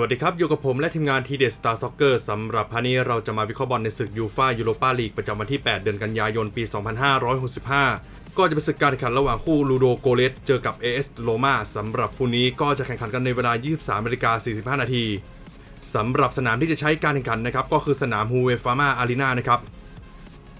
สวัสดีครับ อยู่กับผมและทีมงานทีเดสตาร์ซ็อกเกอร์สำหรับพาร์ทนี้เราจะมาวิเคราะห์บอลในศึกยูฟ่ายูโรปาลีกประจำวันที่ 8 เดือนกันยายนปี 2565 ก็จะเป็นศึกการแข่งขันระหว่างคู่ลูโดโกเลสเจอกับ AS โรมาสำหรับคู่นี้ก็จะแข่งขันกันในเวลา 23นาฬิกา45 นาทีสำหรับสนามที่จะใช้การแข่งขันนะครับก็คือสนามฮูเวฟามาอารีนานะครับ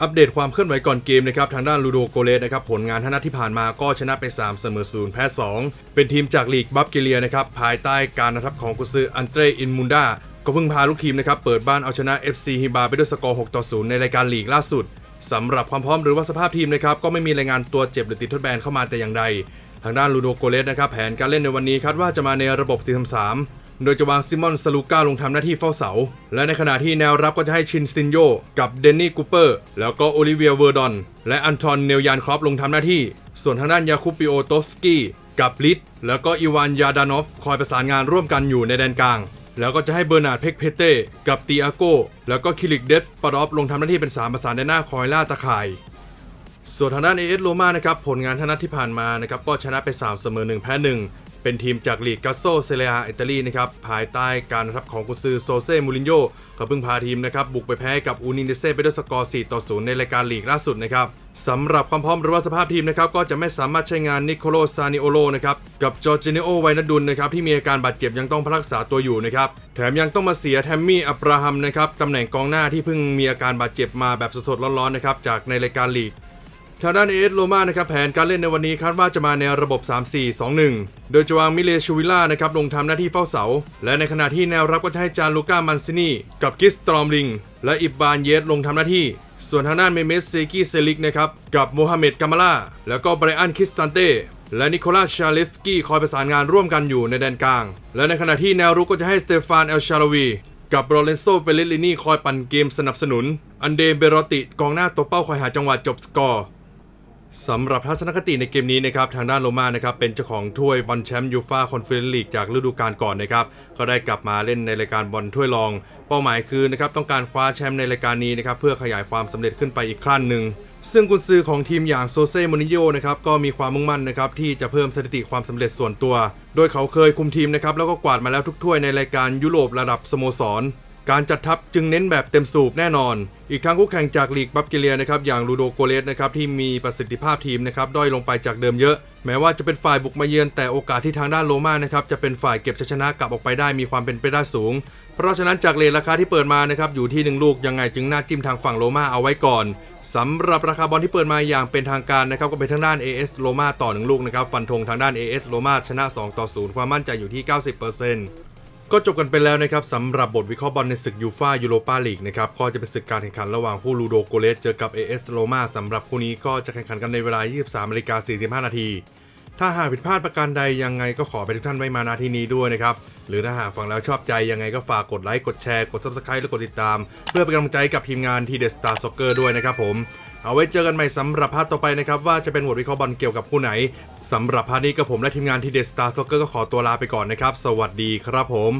อัปเดตความเคลื่อนไหวก่อนเกมนะครับทางด้านลูโดโกเลสนะครับผลงานทั้งนัดที่ผ่านมาก็ชนะไป 3 เสมอ0แพ้ 2 เป็นทีมจากลีกบัฟเกเลียนะครับภายใต้การนำทัพของกุซืออันเตรอินมุนดาก็เพิ่งพาลูกทีมนะครับเปิดบ้านเอาชนะ FC ฮิบาไปด้วยสกอร์ 6 ต่อ 0 ในรายการลีกล่าสุดสำหรับความพร้อมหรือว่าสภาพทีมนะครับก็ไม่มีรายงานตัวเจ็บหรือติดทดแบนเข้ามาแต่อย่างใด ทางด้านลูโดโกเลสนะครับแผนการเล่นในวันนี้คาดว่าจะมาในระบบ 4-3-3 โดยจะวางซิมอนสลูก้าลงทำหน้าที่เฝ้าเสา และในขณะที่แนวรับก็จะให้ชินซินโยกับเดนนี่กูเปอร์ แล้วก็โอลิเวียเวอร์ดอน และอันทอนเนลยานครอปลงทำหน้าที่ ส่วนทางด้านยาคูปิโอโตสกี้กับลิตแล้วก็อีวานยาดานอฟคอยประสานงานร่วมกันอยู่ในแดนกลาง แล้วก็จะให้เบอร์นาร์ดเพกเพเต้กับตีอาโก้แล้วก็คิลิกเดฟปารอฟลงทำหน้าที่เป็นสามประสานในหน้าคอยล่าตะข่ายส่วนทางด้านเอเอสโรมานะครับผลงานทนัดที่ผ่านมานะครับก็ชนะไป 3 เสมอ 1 แพ้1 เป็นทีมจากลีกกัสโซเซเลียอิตาลีนะครับภายใต้การนำทัพของกุนซือโซเซ่มูรินโญ่ก็เพิ่งพาทีมนะครับบุกไปแพ้กับอูนินเดเซ่ไปด้วยสกอร์ 4 ต่อ 0 ในรายการลีกล่าสุดนะครับสำหรับความพร้อมหรือว่าสภาพทีมนะครับก็จะไม่สามารถใช้งานนิโคโลซานิโอโลนะครับกับจอร์จิเนโอไวนาดุลนะครับที่มีอาการบาดเจ็บยังต้องพักรักษาตัวอยู่นะครับแถมยังต้องมาเสียแทมมี่อับราฮัมนะครับตำแหน่งกองหน้าที่เพิ่งมีอาการบาดเจ็บมาแบบสดๆร้อนๆนะครับจากในรายการลีก ทางด้านเอสโรมานะครับแผนการเล่นในวันนี้คาดว่าจะมาในระบบ 3-4-2-1 โดยจะวางมิเลชูวิลล่านะครับลงทำหน้าที่เฝ้าเสา และในขณะที่แนวรับก็จะให้จานลูก้ามันซินีกับกิสตรอมลิง และอิบบานเยสลงทำหน้าที่ ส่วนทางด้านเมเมสเซกิเซลิกนะครับกับโมฮัมเหม็ดกามาลาแล้วก็ไบรอันคิสตันเต้และนิโคลัสชาเลฟกี้คอยประสานงานร่วมกันอยู่ในแดนกลาง และในขณะที่แนวรุกก็จะให้สเตฟานเอลชาลวีกับโรเลนโซเปเลลินีคอยปั่นเกมสนับสนุน อันเดเบโรติกองหน้าตัวเป้าคอยหาจังหวะจบสกอร์ สำหรับทัศนคติในเกมนี้นะครับทางด้านโรม่านะครับเป็นเจ้าของถ้วยบอลแชมป์ยูฟาคอนเฟอเรนซ์ลีกจากฤดูกาลก่อนนะครับก็ได้กลับมาเล่นในรายการบอลถ้วยรอง เป้าหมายคือนะครับต้องการคว้าแชมป์ในรายการนี้นะครับเพื่อขยายความสำเร็จขึ้นไปอีกขั้นหนึ่งซึ่งกุนซือของทีมอย่างโซเซ่มูนิโยนะครับก็มีความมุ่งมั่นนะครับที่จะเพิ่มสถิติความสำเร็จส่วนตัว โดยเขาเคยคุมทีมนะครับแล้วก็กวาดมาแล้วทุกถ้วยในรายการยุโรประดับสโมสร การจัดทัพจึงเน้นแบบเต็มสูบแน่นอน อีกทั้งคู่แข่งจากลีกบัฟเกเลียนะครับอย่างลูโดโกเลสนะครับที่มีประสิทธิภาพทีมนะครับด้อยลงไปจากเดิมเยอะ แม้ว่าจะเป็นฝ่ายบุกมาเยือนแต่โอกาสที่ทางด้านโรม่านะครับจะเป็นฝ่ายเก็บชัยชนะกลับออกไปได้มีความเป็นไปได้สูง เพราะฉะนั้นจากเลทราคาที่เปิดมานะครับอยู่ที่ 1 ลูกยังไงจึงน่าจิ้มทางฝั่งโรม่าเอาไว้ก่อนสำหรับราคาบอลที่เปิดมาอย่างเป็นทางการนะครับก็เป็นทางด้าน AS โรม่าต่อ 1 ลูกนะครับฟันธงทางด้าน AS โรม่าชนะ 2 ต่อ 0 ความมั่นใจอยู่ที่ 90% ก็จบกันไปแล้วนะครับสำหรับบทวิเคราะห์บอลในศึกยูฟายูโรปาลีกนะครับก็จะเป็นศึกการแข่งขันระหว่างคู่ลูโดโกเลสเจอกับ AS โรมาสำหรับคู่นี้ก็จะแข่งขันกันในเวลา 23นาฬิกา45 นาที ถ้าหากผิดพลาดประการใดยังไงก็ขอไปทุกท่านไว้มาณที่นี้ด้วยนะครับ หรือถ้าหากฟังแล้วชอบใจยังไงก็ฝากกดไลค์กดแชร์กด Subscribe และกดติดตาม เพื่อเป็นกำลังใจกับทีมงานทีเดสตาร์ซ็อกเกอร์ด้วยนะครับผม เอาไว้เจอกันใหม่สำหรับพาร์ทต่อไปนะครับว่าจะเป็นบทวิเคราะห์บอลเกี่ยวกับคู่ไหนสำหรับพาร์ทนี้กับผมและทีมงานทีเดสตาร์ซ็อกเกอร์ก็ขอตัวลาไปก่อนนะครับ สวัสดีครับผม